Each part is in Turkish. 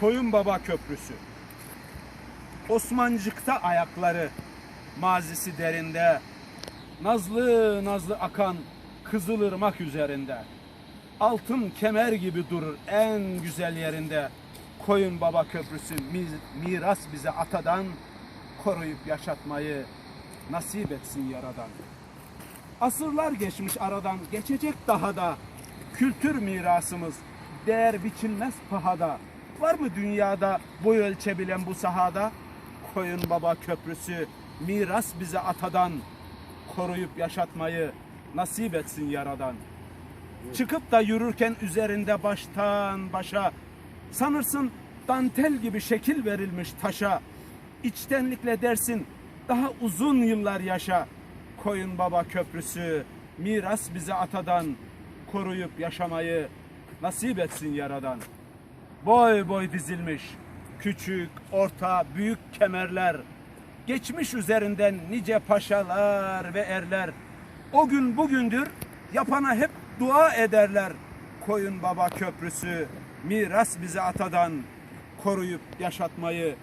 Koyun Baba Köprüsü. Osmancık'ta ayakları, mazisi derinde, nazlı nazlı akan Kızılırmak üzerinde. Altın kemer gibi durur en güzel yerinde. Koyun Baba Köprüsü mi- miras bize atadan, koruyup yaşatmayı nasip etsin yaradan. Asırlar geçmiş aradan, geçecek daha da. Kültür mirasımız, değer biçilmez pahada. Var mı dünyada boy ölçebilen bu sahada? Koyun Baba Köprüsü, miras bize atadan. Koruyup yaşatmayı nasip etsin yaradan. Çıkıp da yürürken üzerinde baştan başa sanırsın dantel gibi şekil verilmiş taşa. İçtenlikle dersin daha uzun yıllar yaşa. Koyun Baba Köprüsü miras bize atadan koruyup yaşamayı nasip etsin yaradan. Boy boy dizilmiş küçük, orta, büyük kemerler. Geçmiş üzerinden nice paşalar ve erler. O gün bugündür yapana hep dua ederler. Koyun Baba Köprüsü miras bize atadan koruyup yaşatmayı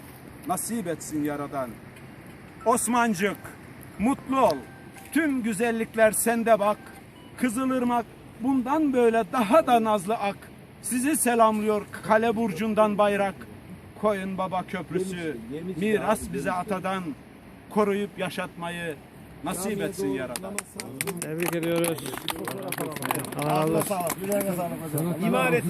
nasip etsin yaradan. Osmancık mutlu ol. Tüm güzellikler sende bak. Kızılırmak bundan böyle daha da nazlı ak. Sizi selamlıyor kale burcundan bayrak. Koyun Baba Köprüsü miras bize atadan koruyup yaşatmayı nasip etsin yaradan. Tebrik ediyoruz. Sağlık hocam. İmareti